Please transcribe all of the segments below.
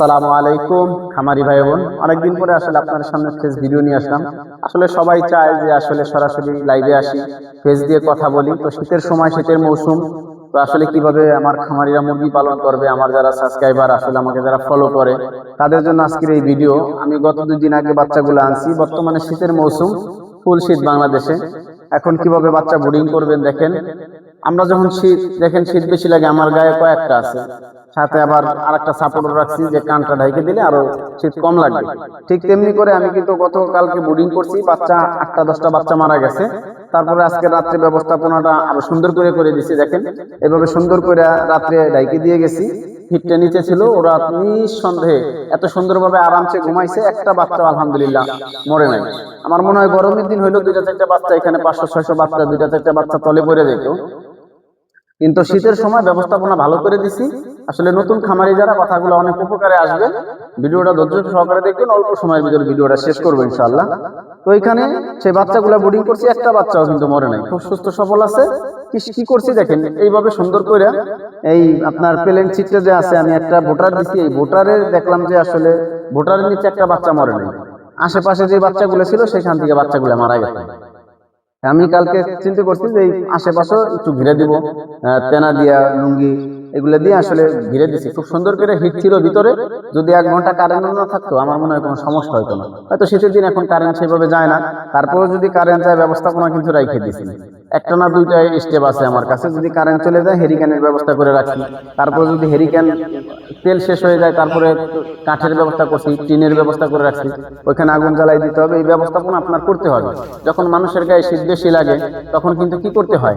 আসসালামু আলাইকুম, খামারি ভাই বোন। অনেকদিন পরে আসলে আপনার সামনে ফেস ভিডিও নিয়ে আসলাম। আসলে সবাই চায় যে আসলে সরাসরি লাইভে আসি ফেস দিয়ে কথা বলি। তো শীতের সময়, শীতের মৌসুম, তো আসলে কীভাবে আমার খামারিরা মুরগি পালন করবে, আমার যারা সাবস্ক্রাইবার আসলে আমাকে যারা ফলো করে, তাদের জন্য আজকের এই ভিডিও আমি গত দুদিন আগে বাচ্চাগুলো আনছি। বর্তমানে শীতের মৌসুম, ফুল শীত বাংলাদেশে। এখন কীভাবে বাচ্চা বোর্ডিং করবেন দেখেন। আমরা যখন শীত, দেখেন শীত বেশি লাগে, আমার গায়ে কয়েকটা আছে। সাথে আবার আরেকটা সাপোর্ট রাখছি যে কানটা ঢাইকে দিলে আরও শীত কম লাগবে। ঠিক তেমনি করে আমি কিন্তু গতকালকে বোর্ডিং করছি, বাচ্চা আটটা, দশটা বাচ্চা মারা গেছে। তারপরে আজকে রাত্রে ব্যবস্থাপনাটা আরও সুন্দর করে করে দিছি, দেখেন। এভাবে সুন্দর করে রাত্রে ডাইকে দিয়ে গেছি। হিটটা নিচে ছিল, ওরা নিঃসন্দেহে এত সুন্দরভাবে আরামসে ঘুমাইছে, একটা বাচ্চা আলহামদুলিল্লাহ মরে নাই। আমার মনে হয় গরমের দিন হইল দুইটা, চারটা বাচ্চা এখানে, পাঁচশো, ছয়শো বাচ্চা, দুইটা, চারটা বাচ্চা তলে পড়ে যেত কিন্তু শীতের সময় ব্যবস্থাপনা ভালো করে দিছি। আসলে নতুন খামারি যারা কথাগুলো অনেক উপকারে আসবে, ভিডিওটা ধৈর্য সহকারে দেখবেন, অল্প সময়ের ভিতরে ভিডিওটা শেষ করব ইনশাল্লাহ তো এখানে সেই বাচ্চাগুলো বোর্ডিং করছি, একটা বাচ্চাও কিন্তু মরে নাই, খুব সুস্থ সফল আছে। কি করছি দেখেন, এইভাবে সুন্দর করে এই আপনার প্লেন সিটটা যে আছে, আমি একটা ভোটার দিছি, এই ভোটারের দেখলাম যে আসলে ভোটারের নিচে একটা বাচ্চা মরে নাই। আশেপাশে যে বাচ্চাগুলো ছিল, সেখান থেকে বাচ্চাগুলো মারা গেছে। আমি কালকে চিন্তা করছি যে এই আশেপাশে একটু ঘিরে দিব তেনা দিয়া, লুঙ্গি এগুলো দিয়ে আসলে ঘিরে দিছি। খুব সুন্দর করে হিট ছিল ভিতরে। যদি এক ঘণ্টা কারেন্ট না থাকতো, আমার মনে হয় কোনো সমস্যা হতো না। হয়তো শীতের দিন এখন কারেন্ট সেভাবে যায় না। তারপরেও যদি কারেন্ট যায়, ব্যবস্থাপনা কিন্তু রাইখে দিছি। একটা না দুইটা স্টেপ আছে আমার কাছে। যদি কারেন্ট চলে যায় হেরিক্যানের ব্যবস্থা করে রাখি। তারপর যদি হেরিক্যান তেল শেষ হয়ে যায়, তারপরে কাঠের ব্যবস্থা করছি, টিনের ব্যবস্থা করে রাখছি। ওইখানে আগুন জ্বালাই দিতে হবে, এই ব্যবস্থাপনা আপনার করতে হবে। যখন মানুষের গায়ে শীত বেশি লাগে, তখন কিন্তু কি করতে হয়?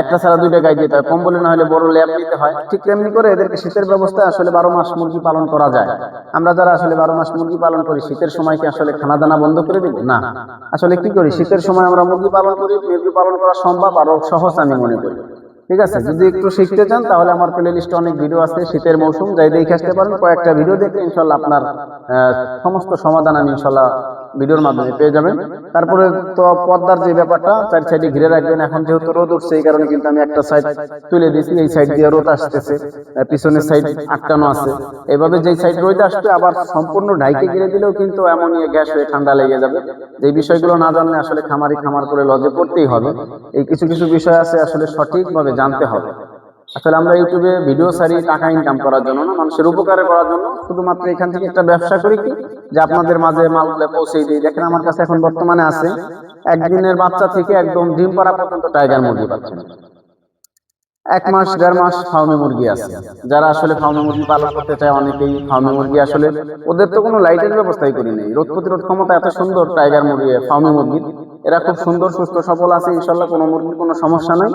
একটা ছাড়া দুইটা গায়ে দিতে হয়। কম্বলে না হলে বড় ল্যাব দিতে হয়। ঠিক তেমনি করে এদেরকে শীতের ব্যবস্থা আসলে বারো মাস মুরগি পালন করা যায়। আমরা যারা আসলে বারো মাস মুরগি পালন করি, শীতের সময় কি আসলে খানা দানা বন্ধ করে দিব? না। আসলে কি করি? শীতের সময় আমরা মুরগি পালন করি, মুরগি পালন করা সম্ভব আরও সহজ আমি মনে করি। ঠিক আছে, যদি একটু শিখতে চান, তাহলে আমার প্লে লিস্টে অনেক ভিডিও আছে, শীতের মৌসুম, যাই দেখে আসতে পারেন, কয়েকটা ভিডিও দেখে ইনশাল্লাহ আপনার সমস্ত সমাধান আমি ইনশাল্লাহ ভিডিওর মাধ্যমে পেয়ে যাবেন। তারপরে তো পর্দার যে ব্যাপারটা, চার সাইডে ঘিরে রাখবেন। এখন যেহেতু রোদ উঠছে, এই কারণে কিন্তু আমি একটা সাইড তুলে দিয়েছি। এই সাইড দিয়ে রোদ আসতেছে। পিছনের সাইড আটকানো আছে। এভাবে যেই সাইড রোদ আসবে, আবার সম্পূর্ণ ঢাইকে ঘিরে দিলেও কিন্তু অ্যামোনিয়া গ্যাস হয়ে ঠান্ডা লেগে যাবে। যে বিষয়গুলো না জানলে আসলে খামারি খামার করে লজে পড়তেই হবে। এই কিছু কিছু বিষয় আছে আসলে সঠিকভাবে জানতে হবে। আসলে আমরা ইউটিউবে ভিডিও সারি টাকা ইনকাম করার জন্য না, মানুষের উপকারে করার জন্য শুধুমাত্র এখান থেকে একটা ব্যবসা করি কি, যে আপনাদের মাঝে মালগুলো পৌঁছে দিই। দেখেন আমার কাছে এখন বর্তমানে আছে একদিনের বাচ্চা থেকে একদম ডিম পাড়া পর্যন্ত টাইগার মুরগি পাচ্ছেন। এক মাস, দেড় মাস ফার্মে মুরগি আছে। যারা আসলে ফার্মে মুরগি পালন করতে চায়, অনেকেই ফার্মে মুরগি আসলে ওদের তো কোনো লাইটের ব্যবস্থাই করি নেই। রোদ প্রতিরোধ ক্ষমতা এত সুন্দর টাইগার মুরগি ফার্মে মুরগি এরা খুব সুন্দর, সুস্থ, সফল আছে ইনশাল্লাহ কোনো মুরগির কোনো সমস্যা নাই।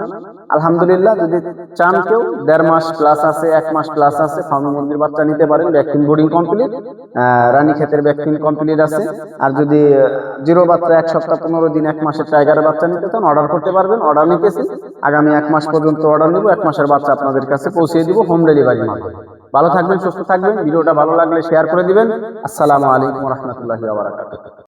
আলহামদুলিল্লাহ, যদি চান কেউ, দেড় মাস প্লাস আছে, এক মাস প্লাস আছে, ফার্মে মুরগির বাচ্চা নিতে পারেন ভ্যাকসিন বোর্ডিং কমপ্লিট রানী ক্ষেতের ভ্যাকসিন কমপ্লিট আছে। আর যদি জিরো বাচ্চা, এক সপ্তাহ, পনেরো দিন, এক মাসের টাইগারের বাচ্চা নিতে চান অর্ডার করতে পারবেন অর্ডার নিতেছি। আগামী এক মাস পর্যন্ত অর্ডার নিব, এক মাসের বাচ্চা আপনাদের কাছে পৌঁছে দিব হোম ডেলিভারি মাধ্যমে। ভালো থাকবেন, সুস্থ থাকবেন, ভিডিওটা ভালো লাগলে শেয়ার করে দিবেন। আসসালামু আলাইকুম রহমতুল্লাহি